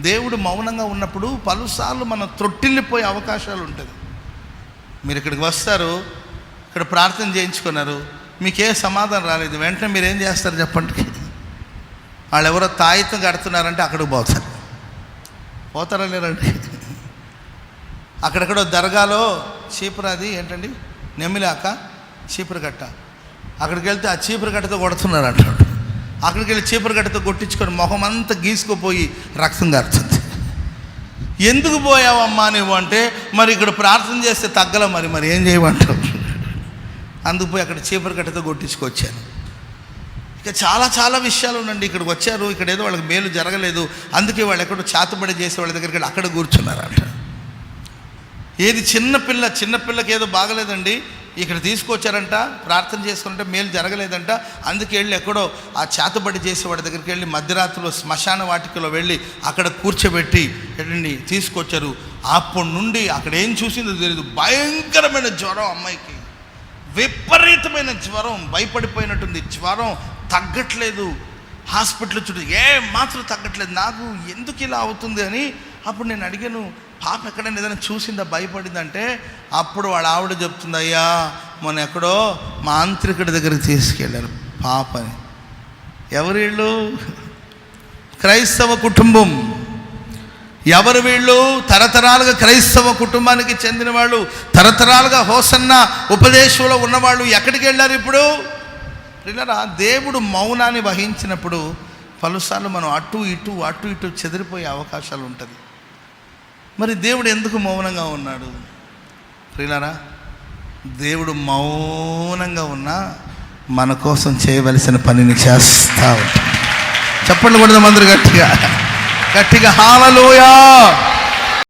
దేవుడు మౌనంగా ఉన్నప్పుడు పలుసార్లు మనం త్రొట్టిల్లిపోయే అవకాశాలు ఉంటుంది. మీరు ఇక్కడికి వస్తారు ఇక్కడ ప్రార్థన చేయించుకున్నారు మీకే సమాధానం రాలేదు వెంటనే మీరు ఏం చేస్తారు చెప్పండి. వాళ్ళు ఎవరో తాయితం కడుతున్నారంటే అక్కడికి పోతారు. పోతారా లేరండి? అక్కడెక్కడో దర్గాలో చీపురాది ఏంటండి? నెమ్మిలాక చీపురు కట్ట. అక్కడికి వెళ్తే ఆ చీపురు కట్టతో కొడుతున్నారు అంటాడు అక్కడికి వెళ్ళి చీపురు గడ్డతో కొట్టించుకొని మొహం అంతా గీసుకుపోయి రక్తం కారుతుంది ఎందుకు పోయావమ్మా నువ్వు అంటే మరి ఇక్కడ ప్రార్థన చేస్తే తగ్గల మరి మరి ఏం చేయమంటావు? అందుకు పోయి అక్కడ చీపురు కట్టతో కొట్టించుకొచ్చాను. ఇక చాలా చాలా విషయాలు ఉండండి. ఇక్కడికి వచ్చారు ఇక్కడ ఏదో వాళ్ళకి మేలు జరగలేదు. అందుకే వాళ్ళు ఎక్కడో చేతబడి చేసే వాళ్ళ దగ్గరికి అక్కడ కూర్చున్నారంట. ఏది చిన్నపిల్ల చిన్నపిల్లకి ఏదో బాగలేదండి. ఇక్కడ తీసుకొచ్చారంట ప్రార్థన చేసుకుంటే మేలు జరగలేదంట. అందుకే వెళ్ళి ఎక్కడో ఆ చేతబడి చేసేవాడి దగ్గరికి వెళ్ళి మధ్యరాత్రిలో శ్మశాన వాటికలో వెళ్ళి అక్కడ కూర్చోబెట్టి ఏంటండి తీసుకొచ్చారు. అప్పటి నుండి అక్కడ ఏం చూసిందో తెలియదు భయంకరమైన జ్వరం అమ్మాయికి. విపరీతమైన జ్వరం భయపడిపోయినట్టుంది. జ్వరం తగ్గట్లేదు. హాస్పిటల్ చుట్టూ ఏ మాత్రం తగ్గట్లేదు. నాకు ఎందుకు ఇలా అవుతుంది అని అప్పుడు నేను అడిగాను పాప ఎక్కడైనా ఏదైనా చూసిందా భయపడిందంటే అప్పుడు వాళ్ళ ఆవిడ చెప్తుంది అయ్యా మొన్న ఎక్కడో మాంత్రికుడి దగ్గరికి తీసుకెళ్ళారు పాపని. ఎవరు వీళ్ళు? క్రైస్తవ కుటుంబం. ఎవరు వీళ్ళు? తరతరాలుగా క్రైస్తవ కుటుంబానికి చెందిన వాళ్ళు తరతరాలుగా హోసన్న ఉపదేశంలో ఉన్నవాళ్ళు ఎక్కడికి వెళ్ళారు ఇప్పుడు? పిల్లరా దేవుడు మౌనాన్ని వహించినప్పుడు పలుసార్లు మనం అటు ఇటు అటు ఇటు చెదిరిపోయే అవకాశాలు ఉంటుంది. మరి దేవుడు ఎందుకు మౌనంగా ఉన్నాడు? ప్రియులారా దేవుడు మౌనంగా ఉన్నా మన కోసం చేయవలసిన పనిని చేస్తా ఉంటాడు. చెప్పండి కూడా అందరు గట్టిగా. గట్టిగా హాలలోయా